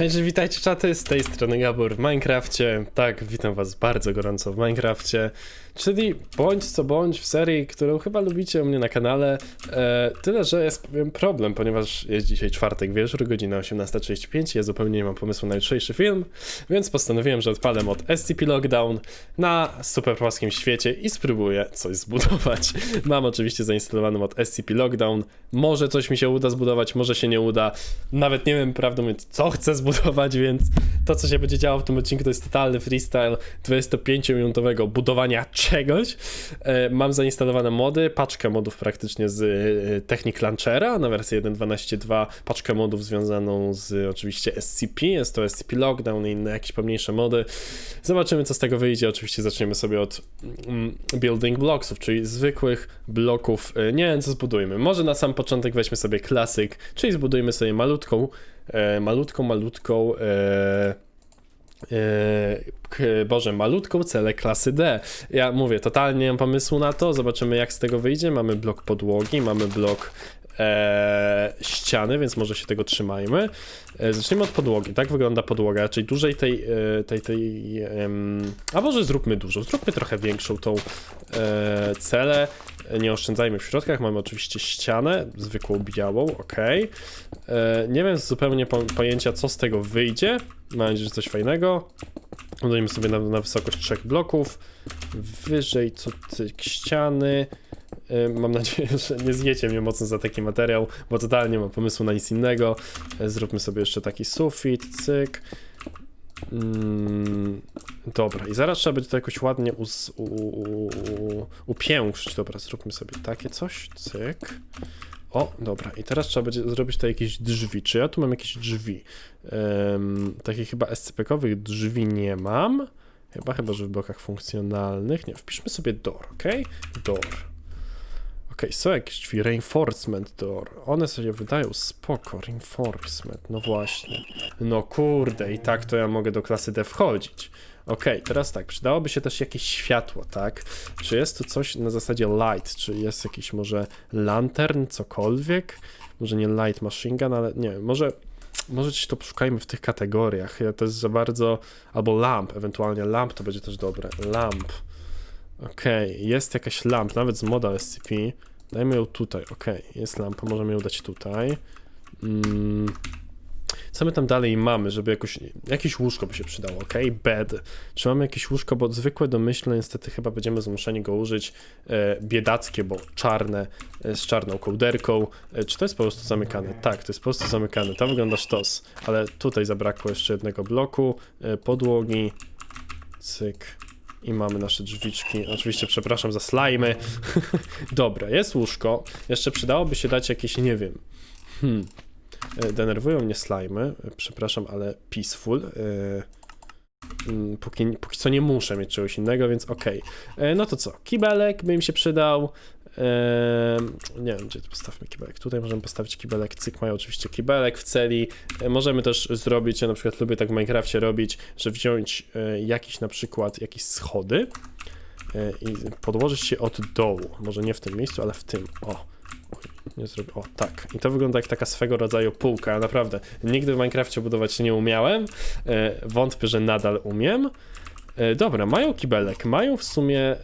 Hej, witajcie czaty, z tej strony Gabor w Minecrafcie. Tak, witam was bardzo gorąco w Minecrafcie, czyli bądź co bądź w serii, którą chyba lubicie u mnie na kanale. E, tyle, że jest pewien problem, ponieważ jest dzisiaj czwartek wieczór, godzina 18.35, ja zupełnie nie mam pomysłu na jutrzejszy film, więc postanowiłem, że odpalę mod SCP Lockdown na super płaskim świecie i spróbuję coś zbudować. Mam oczywiście zainstalowany mod SCP Lockdown, może coś mi się uda zbudować, może się nie uda, nawet nie wiem prawdę mówiąc, co chcę zbudować, więc to, co się będzie działo w tym odcinku, to jest totalny freestyle 25-minutowego budowania czegoś. E, Mam zainstalowane mody, paczkę modów praktycznie z e, Technic Launchera na wersję 1.12.2, paczkę modów związaną z oczywiście SCP, jest to SCP Lockdown i inne jakieś pomniejsze mody. Zobaczymy, co z tego wyjdzie. Oczywiście zaczniemy sobie od mm, building blocksów, czyli zwykłych bloków. E, Nie wiem, co zbudujmy. Może na sam początek weźmy sobie klasyk, czyli zbudujmy sobie malutką, malutką, malutką. E, e, Boże, malutką celę klasy D. Ja mówię, totalnie nie mam pomysłu na to. Zobaczymy, jak z tego wyjdzie. Mamy blok podłogi, mamy blok e, ściany, więc może się tego trzymajmy. E, zacznijmy od podłogi. Tak wygląda podłoga, czyli dłużej tej, e, tej, tej em, a może zróbmy dużo, zróbmy trochę większą tą e, celę. Nie oszczędzajmy w środkach, mamy oczywiście ścianę, zwykłą białą, ok. E, nie wiem zupełnie po, pojęcia, co z tego wyjdzie. Mam nadzieję, że coś fajnego. Budujemy sobie na, na wysokość trzech bloków. Wyżej co ściany. E, Mam nadzieję, że nie zjecie mnie mocno za taki materiał, bo totalnie nie mam pomysłu na nic innego. E, Zróbmy sobie jeszcze taki sufit, cyk. Mm, dobra, i zaraz trzeba będzie to jakoś ładnie uz, u, u, u, upiększyć. Dobra, zróbmy sobie takie coś, cyk. O, dobra, i teraz trzeba będzie zrobić tutaj jakieś drzwi. Czy ja tu mam jakieś drzwi? Um, takich chyba SCP-kowych drzwi nie mam. Chyba, chyba, że w blokach funkcjonalnych. Nie, wpiszmy sobie door, ok? Door. Ok, są jakieś drzwi. Reinforcement door. One sobie wydają spoko. Reinforcement, no właśnie. No kurde, i tak to ja mogę do klasy D wchodzić. Okej, teraz tak, przydałoby się też jakieś światło, tak? Czy jest tu coś na zasadzie light? Czy jest jakiś może lantern, cokolwiek? Może nie light machine gun, ale nie, może może gdzieś to poszukajmy w tych kategoriach. To jest za bardzo. Albo lamp, ewentualnie lamp to będzie też dobre. Lamp. Okej, jest jakaś lamp, nawet z moda SCP. Dajmy ją tutaj, okej, jest lampa, możemy ją dać tutaj. Mm. Co my tam dalej mamy, żeby jakoś, jakieś łóżko by się przydało, ok? Bed. Czy mamy jakieś łóżko, bo zwykłe domyślne niestety chyba będziemy zmuszeni go użyć. E, biedackie, bo czarne, e, z czarną kołderką. E, czy to jest po prostu zamykane? Tak, to jest po prostu zamykane. Tam wygląda sztos, ale tutaj zabrakło jeszcze jednego bloku, e, podłogi, cyk. I mamy nasze drzwiczki. Oczywiście przepraszam za slajmy. Dobra, jest łóżko. Jeszcze przydałoby się dać jakieś, nie wiem. Hmm. E, Denerwują mnie slajmy. E, Przepraszam, ale peaceful. E, mm, Póki, póki co nie muszę mieć czegoś innego, więc okej. E, No to co? Kibelek by im się przydał. Nie wiem, gdzie postawmy kibelek. Tutaj możemy postawić kibelek. Cyk mają oczywiście kibelek w celi. E, Możemy też zrobić, ja na przykład lubię tak w Minecrafcie robić, że wziąć e, jakiś na przykład jakieś schody e, i podłożyć się od dołu. Może nie w tym miejscu, ale w tym. O. Nie zrobię. O, tak. I to wygląda jak taka swego rodzaju półka. Naprawdę. Nigdy w Minecrafcie budować nie umiałem. Wątpię, że nadal umiem. Dobra, mają kibelek. Mają w sumie.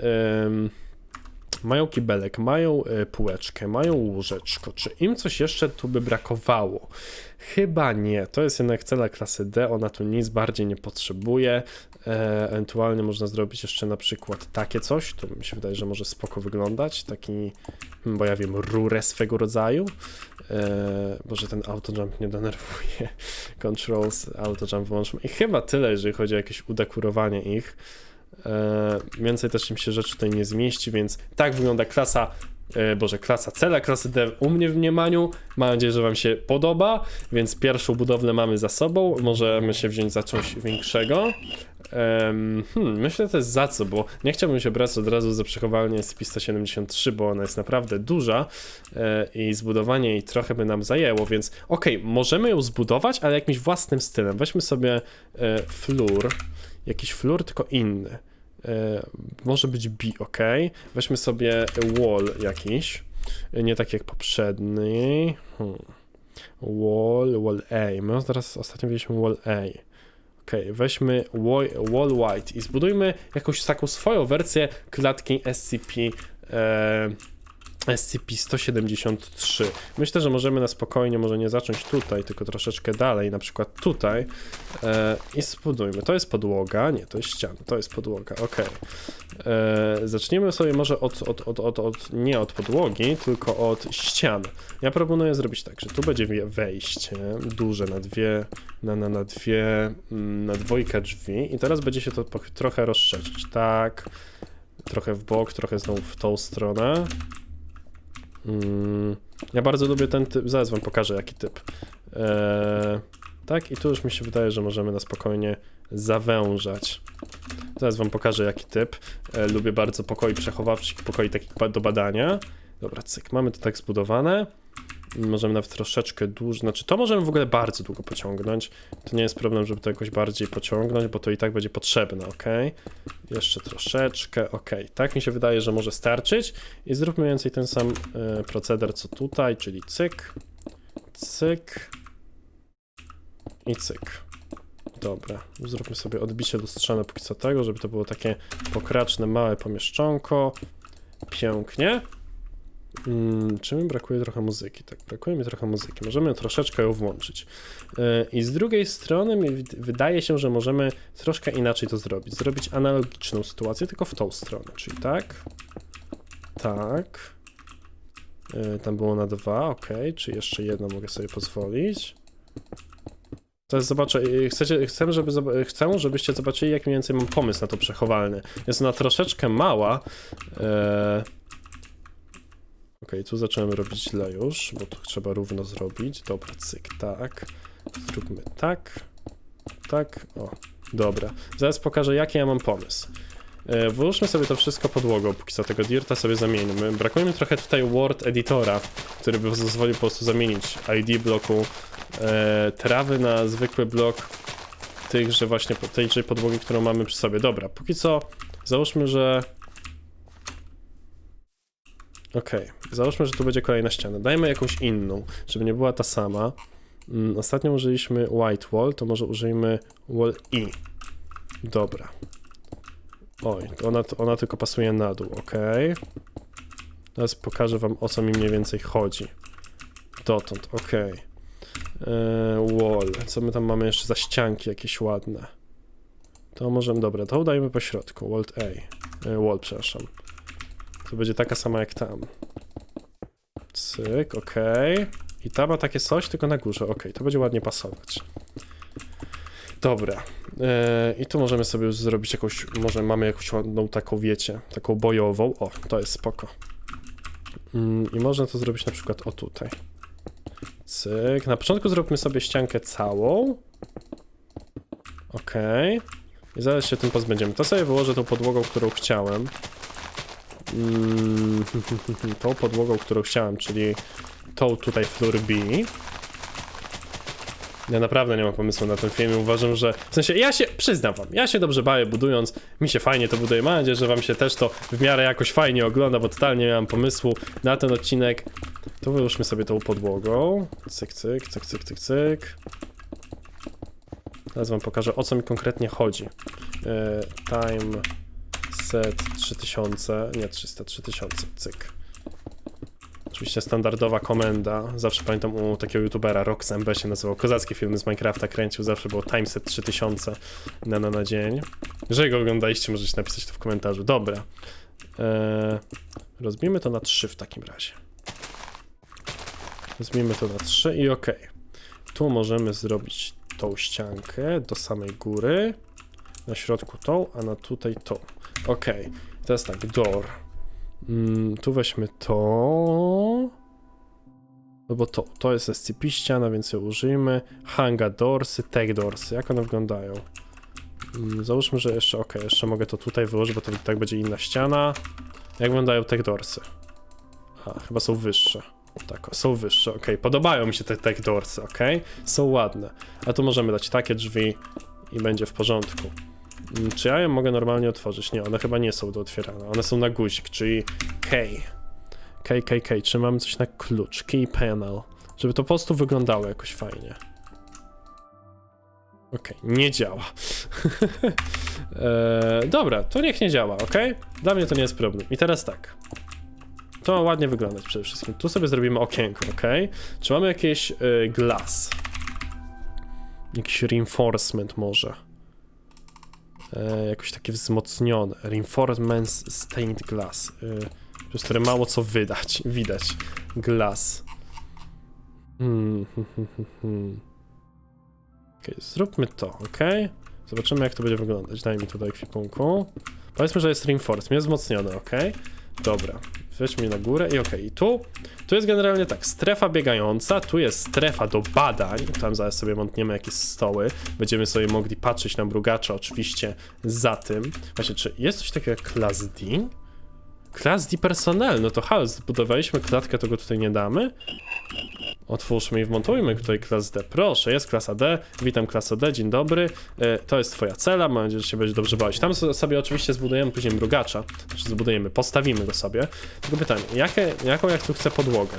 Mają kibelek, mają e, półeczkę, mają łóżeczko. Czy im coś jeszcze tu by brakowało? Chyba nie. To jest jednak cela klasy D, ona tu nic bardziej nie potrzebuje. E, ewentualnie można zrobić jeszcze na przykład takie coś, to mi się wydaje, że może spoko wyglądać. Taki, hmm, bo ja wiem, rurę swego rodzaju. E, Boże, ten autojump nie denerwuje. Controls, autojump włączmy. I chyba tyle, jeżeli chodzi o jakieś udakurowanie ich. E, więcej też im się rzeczy tutaj nie zmieści, więc tak wygląda klasa, e, boże, klasa cela, klasy D u mnie w mniemaniu. Mam nadzieję, że wam się podoba, więc pierwszą budowlę mamy za sobą. Możemy się wziąć za coś większego. Em, hmm, myślę, jest za co, bo nie chciałbym się brać od razu za przechowalnię SCP-173, bo ona jest naprawdę duża e, i zbudowanie jej trochę by nam zajęło, więc okej, możemy ją zbudować, ale jakimś własnym stylem. Weźmy sobie e, flur, jakiś flur, tylko inny. E, może być B, ok. Weźmy sobie wall jakiś, e, nie tak jak poprzedni. Hmm. Wall, wall A. My teraz ostatnio mieliśmy wall A. Okej, weźmy wall, wall white i zbudujmy jakąś taką swoją wersję klatki SCP. E, SCP-173. Myślę, że możemy na spokojnie, może nie zacząć tutaj, tylko troszeczkę dalej, na przykład tutaj e, i spudujmy. To jest podłoga, nie, to jest ściana, to jest podłoga, ok. E, zaczniemy sobie może od, od, od, od, od, nie od podłogi, tylko od ścian. Ja proponuję zrobić tak, że tu będzie wejście duże na dwie, na, na, na dwie, mm, na dwójkę drzwi i teraz będzie się to trochę rozszerzyć, tak, trochę w bok, trochę znowu w tą stronę. Mm, ja bardzo lubię ten typ, zaraz wam pokażę jaki typ. Eee, tak, i tu już mi się wydaje, że możemy na spokojnie zawężać. Zaraz wam pokażę jaki typ. E, lubię bardzo pokoi przechowawczych, pokoi takich do badania. Dobra, cyk, mamy to tak zbudowane. Możemy nawet troszeczkę dłużej, znaczy to możemy w ogóle bardzo długo pociągnąć. To nie jest problem, żeby to jakoś bardziej pociągnąć, bo to i tak będzie potrzebne, ok? Jeszcze troszeczkę, ok. Tak mi się wydaje, że może starczyć. I zróbmy więcej ten sam e, proceder co tutaj, czyli cyk, cyk i cyk. Dobra, zróbmy sobie odbicie lustrzane póki co tego, żeby to było takie pokraczne, małe pomieszczonko. Pięknie. Mm, czy mi brakuje trochę muzyki? Tak, brakuje mi trochę muzyki. Możemy troszeczkę ją włączyć. Yy, I z drugiej strony mi wydaje się, że możemy troszkę inaczej to zrobić. Zrobić analogiczną sytuację, tylko w tą stronę. Czyli tak, tak. Yy, tam było na dwa, ok. Czy jeszcze jedno mogę sobie pozwolić? Teraz zobaczę, yy, chcecie, chcę, żeby, chcę, żebyście zobaczyli, jak mniej więcej mam pomysł na to przechowalny. Jest ona troszeczkę mała. Yy, Okej, tu zacząłem robić źle już, bo tu trzeba równo zrobić. Dobra, cyk, tak. Zróbmy tak, tak, o, dobra. Zaraz pokażę, jaki ja mam pomysł. E, Włóżmy sobie to wszystko podłogą, póki co tego dirta sobie zamieńmy. Brakuje mi trochę tutaj Word Editora, który by pozwolił po prostu zamienić ID bloku e, trawy na zwykły blok tychże właśnie, tejże podłogi, którą mamy przy sobie. Dobra, póki co załóżmy, że Okej, załóżmy, że tu będzie kolejna ściana. Dajmy jakąś inną, żeby nie była ta sama. Mm, Ostatnio użyliśmy white wall, to może użyjmy wall E. Dobra. Oj, ona, ona tylko pasuje na dół, ok. Teraz pokażę wam o co mi mniej więcej chodzi. Dotąd, ok. Eee, wall, co my tam mamy jeszcze za ścianki jakieś ładne. To możemy, dobra, to dajmy po środku, wall A. E, wall, przepraszam. To będzie taka sama jak tam. Cyk, okej. I ta ma takie coś, tylko na górze. Okej, to będzie ładnie pasować. Dobra. Eee, I tu możemy sobie zrobić jakąś, może mamy jakąś ładną taką, wiecie, taką bojową. O, to jest spoko. Mm, I można to zrobić na przykład o tutaj. Cyk. Na początku zróbmy sobie ściankę całą. Okej. I zaraz się tym pozbędziemy. To sobie wyłożę tą podłogą, którą chciałem. Mm, tą podłogą, którą chciałem, czyli tą tutaj floor B. Ja naprawdę nie mam pomysłu na ten film uważam, że w sensie ja się przyznam wam, ja się dobrze bawię budując, mi się fajnie to buduje, mam nadzieję, że wam się też to w miarę jakoś fajnie ogląda, bo totalnie nie mam pomysłu na ten odcinek. To wyłóżmy sobie tą podłogą. Cyk, cyk, cyk, cyk, cyk, cyk. Teraz wam pokażę o co mi konkretnie chodzi. E, time set 3000, nie 300, 3000, cyk. Oczywiście standardowa komenda, zawsze pamiętam u takiego youtubera, RoxMB się nazywał, kozackie filmy z Minecrafta kręcił, zawsze było timeset 3000 na, na, na dzień. Jeżeli go oglądaliście, możecie napisać to w komentarzu. Dobra. Eee, rozbijmy to na 3 w takim razie. Rozbijmy to na 3 i ok. Tu możemy zrobić tą ściankę do samej góry. Na środku tą, a na tutaj tą. Ok, teraz tak, door. Mm, tu weźmy to. No bo to, to jest SCP ściana, więc ją użyjmy. Hanga doorsy, tag doorsy. Jak one wyglądają? Mm, załóżmy, że jeszcze, ok, jeszcze mogę to tutaj wyłożyć, bo to tak będzie inna ściana. Jak wyglądają tag doorsy? A, chyba są wyższe. Tak, są wyższe, ok. Podobają mi się te tag doorsy, ok? Są ładne. A tu możemy dać takie drzwi i będzie w porządku. Mm, Czy ja je mogę normalnie otworzyć? Nie, one chyba nie są do otwierania. One są na guzik, czyli K. K, K, K. Czy mamy coś na klucz? Key panel. Żeby to po prostu wyglądało jakoś fajnie. Okej, nie działa. e, dobra, to niech nie działa, ok? Dla mnie to nie jest problem. I teraz tak. To ma ładnie wyglądać przede wszystkim. Tu sobie zrobimy okienko, ok? Czy mamy jakieś y, glass? Jakiś reinforcement może. E, jakoś takie wzmocnione. Reinforcement stained glass. Y, przez które mało co wydać, widać. Glass. Hmm, hmm, hmm, hmm, hmm. Okej, zróbmy to, ok? Zobaczymy jak to będzie wyglądać. Daj mi tutaj ekwipunku. Powiedzmy, że jest reinforcement, jest wzmocniony, ok? Dobra, weźmy na górę i ok. I tu, tu jest generalnie tak, strefa biegająca, tu jest strefa do badań, tam zaraz sobie montniemy jakieś stoły, będziemy sobie mogli patrzeć na mrugacza oczywiście za tym. Właśnie, czy jest coś takiego jak Class D? Class D personel, no to hal, zbudowaliśmy klatkę, to go tutaj nie damy? Otwórzmy i wmontujmy tutaj klas D. Proszę, jest klasa D. Witam klasa D, dzień dobry. E, to jest twoja cela, mam nadzieję, że się będzie dobrze bawić. Tam so- sobie oczywiście zbudujemy później mrugacza. Znaczy zbudujemy, postawimy go sobie. Tylko pytanie, jakie, jaką ja tu chcę podłogę?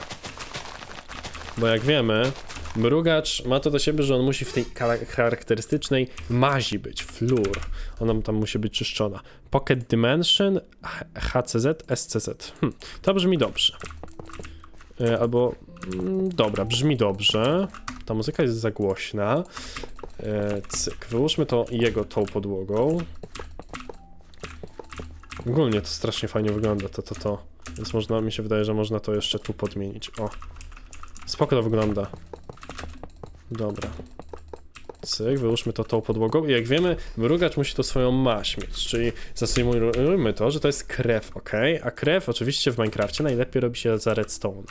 Bo jak wiemy, mrugacz ma to do siebie, że on musi w tej charakterystycznej mazi być, flur. Ona tam musi być czyszczona. Pocket Dimension, HCZ, SCZ. Hm, to brzmi dobrze. E, Albo Dobra, brzmi dobrze. Ta muzyka jest za głośna. E, cyk, wyłóżmy to jego tą podłogą. Ogólnie to strasznie fajnie wygląda, to, to, to. Więc można, mi się wydaje, że można to jeszcze tu podmienić. O. Spoko to wygląda. Dobra. Cyk, wyłóżmy to tą podłogą i jak wiemy, mrugacz musi to swoją maść mieć, czyli zasymulujmy to, że to jest krew, ok? A krew oczywiście w Minecrafcie najlepiej robi się za redstone.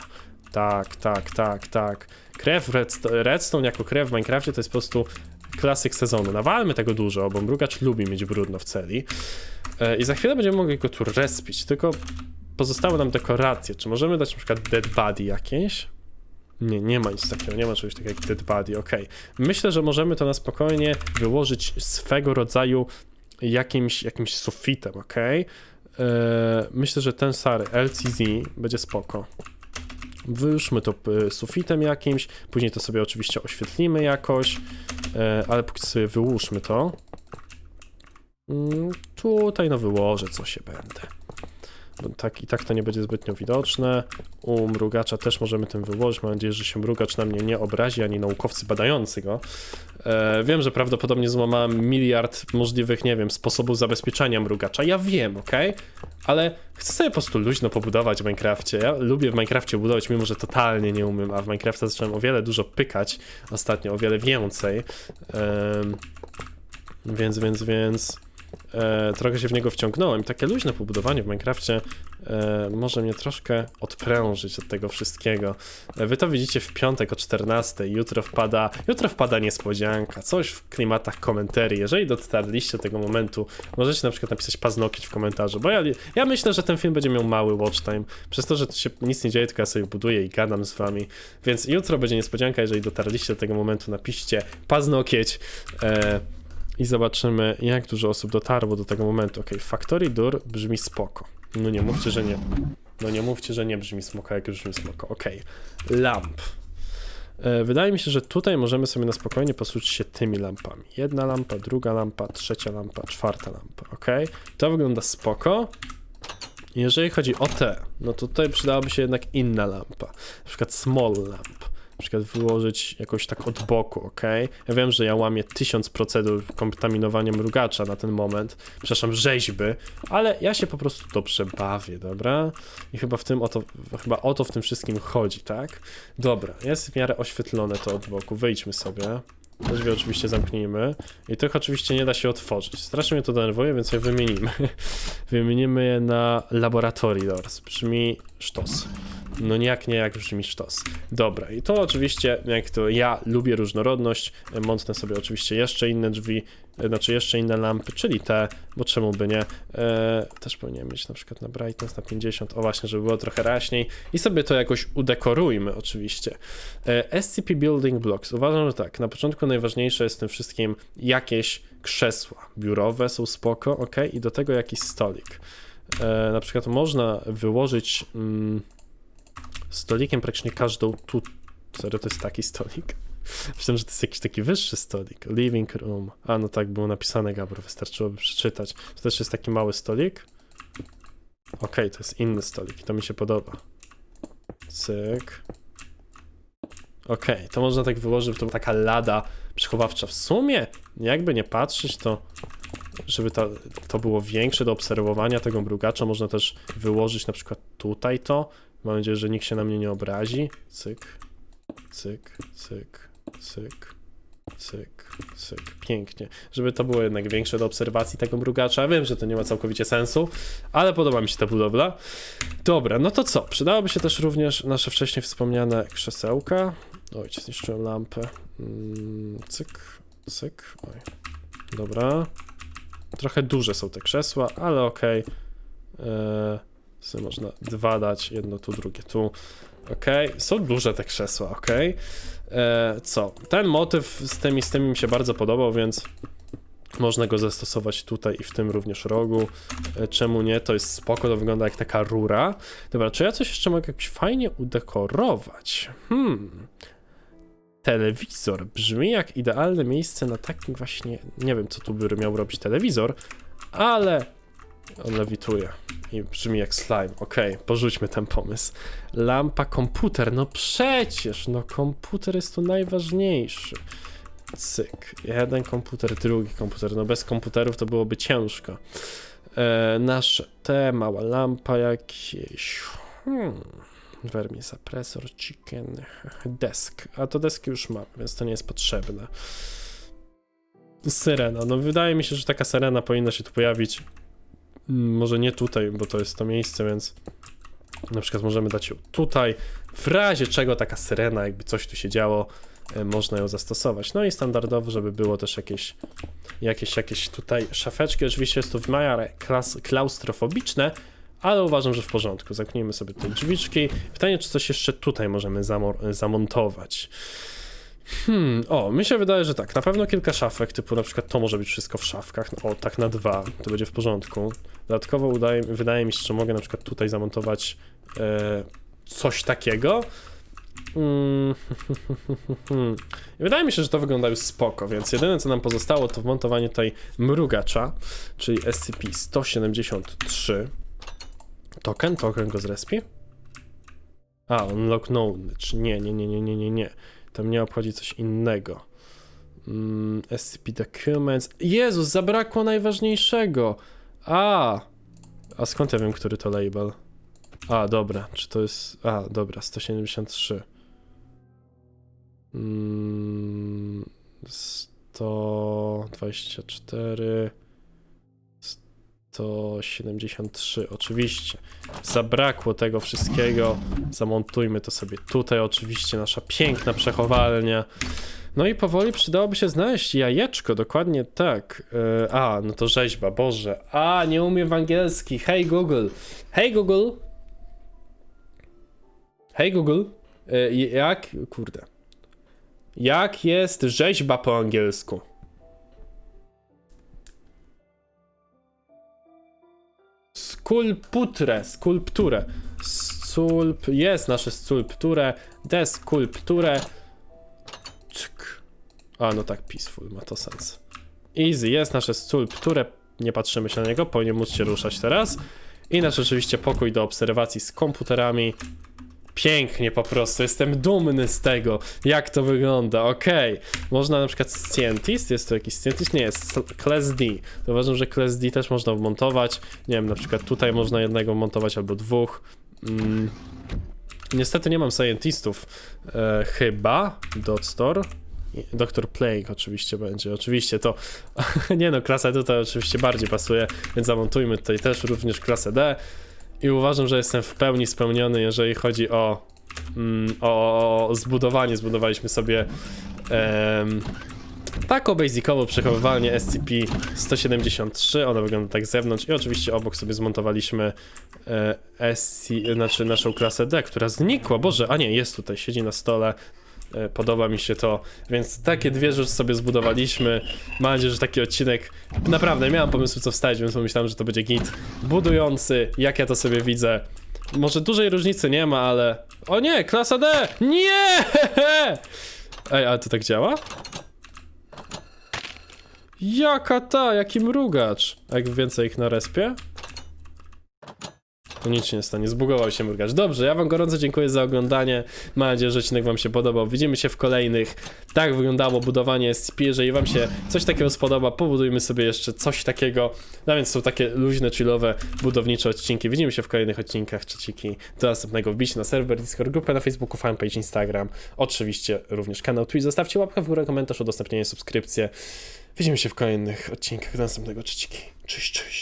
Tak, tak, tak, tak. Krew, redst- redstone jako krew w Minecrafcie to jest po prostu klasyk sezonu. Nawalmy tego dużo, bo mrugacz lubi mieć brudno w celi. E, I za chwilę będziemy mogli go tu respić, tylko pozostały nam dekoracje. Czy możemy dać na przykład dead body jakieś? Nie, nie ma nic takiego, nie ma czegoś takiego jak dead body, okej. Myślę, że możemy to na spokojnie wyłożyć swego rodzaju jakimś, jakimś sufitem, okej? E, Myślę, że ten stary LCZ będzie spoko. Wyłóżmy to sufitem jakimś, później to sobie oczywiście oświetlimy jakoś, e, ale póki co sobie wyłóżmy to. Mm, Tutaj no wyłożę co się będę. Tak i tak to nie będzie zbytnio widoczne. U mrugacza też możemy tym wyłożyć. Mam nadzieję, że się mrugacz na mnie nie obrazi, ani naukowcy badający go. E, wiem, że prawdopodobnie złamałem miliard możliwych, nie wiem, sposobów zabezpieczania mrugacza. Ja wiem, ok? Ale chcę sobie po prostu luźno pobudować w Minecrafcie. Ja lubię w Minecrafcie budować, mimo że totalnie nie umiem, a w Minecrafcie zacząłem o wiele dużo pykać ostatnio, o wiele więcej. Em, więc, więc, więc e, trochę się w niego wciągnąłem. Takie luźne pobudowanie w Minecrafcie e, może mnie troszkę odprężyć od tego wszystkiego. E, wy to widzicie w piątek o 14. Jutro wpada, jutro wpada niespodzianka, coś w klimatach komentarzy. Jeżeli dotarliście do tego momentu, możecie na przykład napisać paznokieć w komentarzu, bo ja, ja myślę, że ten film będzie miał mały watch time, przez to, że tu się nic nie dzieje, tylko ja sobie buduję i gadam z wami. Więc jutro będzie niespodzianka, jeżeli dotarliście do tego momentu, napiszcie paznokieć. E, i zobaczymy, jak dużo osób dotarło do tego momentu. Ok, Factory Door brzmi spoko. No nie mówcie, że nie. No nie mówcie, że nie brzmi smoko, jak brzmi smoko. Ok, lamp. E, Wydaje mi się, że tutaj możemy sobie na spokojnie posłużyć się tymi lampami. Jedna lampa, druga lampa, trzecia lampa, czwarta lampa. Ok, to wygląda spoko. Jeżeli chodzi o te, no tutaj przydałaby się jednak inna lampa. Na przykład small lamp na przykład wyłożyć jakoś tak od boku, ok? Ja wiem, że ja łamię tysiąc procedur kontaminowania mrugacza na ten moment, przepraszam, rzeźby, ale ja się po prostu dobrze bawię, dobra? I chyba w tym oto, chyba o to w tym wszystkim chodzi, tak? Dobra, jest w miarę oświetlone to od boku, wyjdźmy sobie. Te Drzwi oczywiście zamknijmy. I tych oczywiście nie da się otworzyć. Strasznie mnie to denerwuje, więc je wymienimy. wymienimy je na Laboratory Doors. Brzmi sztos. No jak nie, jak brzmi sztos. Dobra, i to oczywiście, jak to ja lubię różnorodność, e, montnę sobie oczywiście jeszcze inne drzwi, e, znaczy jeszcze inne lampy, czyli te, bo czemu by nie. E, też powinienem mieć na przykład na brightness na 50, o właśnie, żeby było trochę raźniej i sobie to jakoś udekorujmy oczywiście. E, SCP Building Blocks, uważam, że tak, na początku najważniejsze jest w tym wszystkim jakieś krzesła biurowe są spoko, ok, i do tego jakiś stolik. E, na przykład można wyłożyć... Mm, stolikiem praktycznie każdą tu, Serio, to jest taki stolik? Myślałem, że to jest jakiś taki wyższy stolik. Living room. A, no tak było napisane, Gabro, wystarczyłoby przeczytać. To też jest taki mały stolik? Okej, to jest inny stolik i to mi się podoba. Cyk. Okej, to można tak wyłożyć, to taka lada przechowawcza. W sumie, jakby nie patrzeć, to żeby to, to było większe do obserwowania tego mrugacza, można też wyłożyć na przykład tutaj to. Mam nadzieję, że nikt się na mnie nie obrazi. Cyk, cyk, cyk, cyk, cyk, cyk. Pięknie. Żeby to było jednak większe do obserwacji tego mrugacza. Wiem, że to nie ma całkowicie sensu, ale podoba mi się ta budowla. Dobra, no to co? Przydałoby się też również nasze wcześniej wspomniane krzesełka. Oj, zniszczyłem lampę. Mm, cyk, cyk. Oj. Dobra. Trochę duże są te krzesła, ale okej. Okay. Sobie można dwa dać, jedno tu, drugie tu. Okej, są duże te krzesła, okej. E, Co? Ten motyw z tymi, z tymi mi się bardzo podobał, więc można go zastosować tutaj i w tym również rogu. E, Czemu nie? To jest spoko, to wygląda jak taka rura. Dobra, czy ja coś jeszcze mogę jakoś fajnie udekorować? Hmm. Telewizor brzmi jak idealne miejsce na takim właśnie. Nie wiem, co tu by miał robić telewizor, ale on lewituje i brzmi jak slime. Okej, porzućmy ten pomysł. Lampa, komputer. No przecież, no komputer jest tu najważniejszy. Cyk. Jeden komputer, drugi komputer. No bez komputerów to byłoby ciężko. E, nasze te, mała lampa jakieś. Hmm. Vermisapresor, chicken, desk. A to deski już mam, więc to nie jest potrzebne. Syrena. No wydaje mi się, że taka syrena powinna się tu pojawić. Może nie tutaj, bo to jest to miejsce, więc na przykład możemy dać ją tutaj. W razie czego taka syrena, jakby coś tu się działo, e, można ją zastosować. No i standardowo, żeby było też jakieś, jakieś, jakieś tutaj szafeczki. Oczywiście jest to w miarę klas, klaustrofobiczne, ale uważam, że w porządku. Zamknijmy sobie te drzwiczki. Pytanie, czy coś jeszcze tutaj możemy zamontować. Hmm, o, mi się wydaje, że tak. Na pewno kilka szafek, typu na przykład to może być wszystko w szafkach. O, tak na dwa, to będzie w porządku. Dodatkowo udaje, wydaje mi się, że mogę na przykład tutaj zamontować e, coś takiego. Mm, Wydaje mi się, że to wygląda już spoko, więc jedyne co nam pozostało to wmontowanie tutaj mrugacza, czyli SCP-173. Token? Token go zrespi? A, unlock knowledge. Nie, nie, nie, nie, nie, nie, nie. To mnie obchodzi coś innego. Mm, SCP documents. Jezus, zabrakło najważniejszego. A, a skąd ja wiem, który to label? A, dobra, czy to jest... A, dobra, 173. Mm, 124... 173, oczywiście. Zabrakło tego wszystkiego. Zamontujmy to sobie tutaj, oczywiście, nasza piękna przechowalnia. No i powoli przydałoby się znaleźć jajeczko, dokładnie tak. E, a, no to rzeźba, Boże. A, nie umiem w angielski. Hey Google. Hey Google. Hey Google. E, jak, kurde. Jak jest rzeźba po angielsku? Skulpturę, skulpturę. Sculp, jest nasze sculpturę, deskulpturę. A, no tak, peaceful, ma to sens. Easy, jest nasze sculpturę, nie patrzymy się na niego, powinien móc się ruszać teraz. I nasz oczywiście pokój do obserwacji z komputerami. Pięknie po prostu, jestem dumny z tego, jak to wygląda, okej. Można na przykład Scientist, jest to jakiś Scientist? Nie, jest Class D. To uważam, że Class D też można wmontować. Nie wiem, na przykład tutaj można jednego montować albo dwóch. Mm. Niestety nie mam Scientistów, e, chyba, Dot Store. Doktor Plague oczywiście będzie, oczywiście to, nie no, klasa D tutaj oczywiście bardziej pasuje, więc zamontujmy tutaj też również klasę D. I uważam, że jestem w pełni spełniony, jeżeli chodzi o, mm, o, zbudowanie. Zbudowaliśmy sobie em, taką basicową przechowywalnię SCP-173. Ona wygląda tak z zewnątrz. I oczywiście obok sobie zmontowaliśmy e, SC, znaczy naszą klasę D, która znikła. Boże, a nie, jest tutaj, siedzi na stole. E, Podoba mi się to, więc takie dwie rzeczy sobie zbudowaliśmy. Mam nadzieję, że taki odcinek. Naprawdę, miałem pomysłu co wstać, więc pomyślałem, że to będzie git budujący, jak ja to sobie widzę. Może dużej różnicy nie ma, ale... O nie, klasa D! Nie! Ej, ale to tak działa? Jaka ta, jaki mrugacz? A jak więcej ich na respie? To nic się nie stanie, zbugował się mrugacz. Dobrze, ja wam gorąco dziękuję za oglądanie. Mam nadzieję, że odcinek wam się podobał. Widzimy się w kolejnych. Tak wyglądało budowanie SCP. Jeżeli wam się coś takiego spodoba, pobudujmy sobie jeszcze coś takiego. No więc są takie luźne, chillowe, budownicze odcinki. Widzimy się w kolejnych odcinkach trzeciki. Do następnego wbić na serwer Discord, grupę na Facebooku, fanpage, Instagram. Oczywiście również kanał Twitch. Zostawcie łapkę w górę, komentarz, udostępnienie, subskrypcję. Widzimy się w kolejnych odcinkach do następnego trzeciki. Cześć, cześć.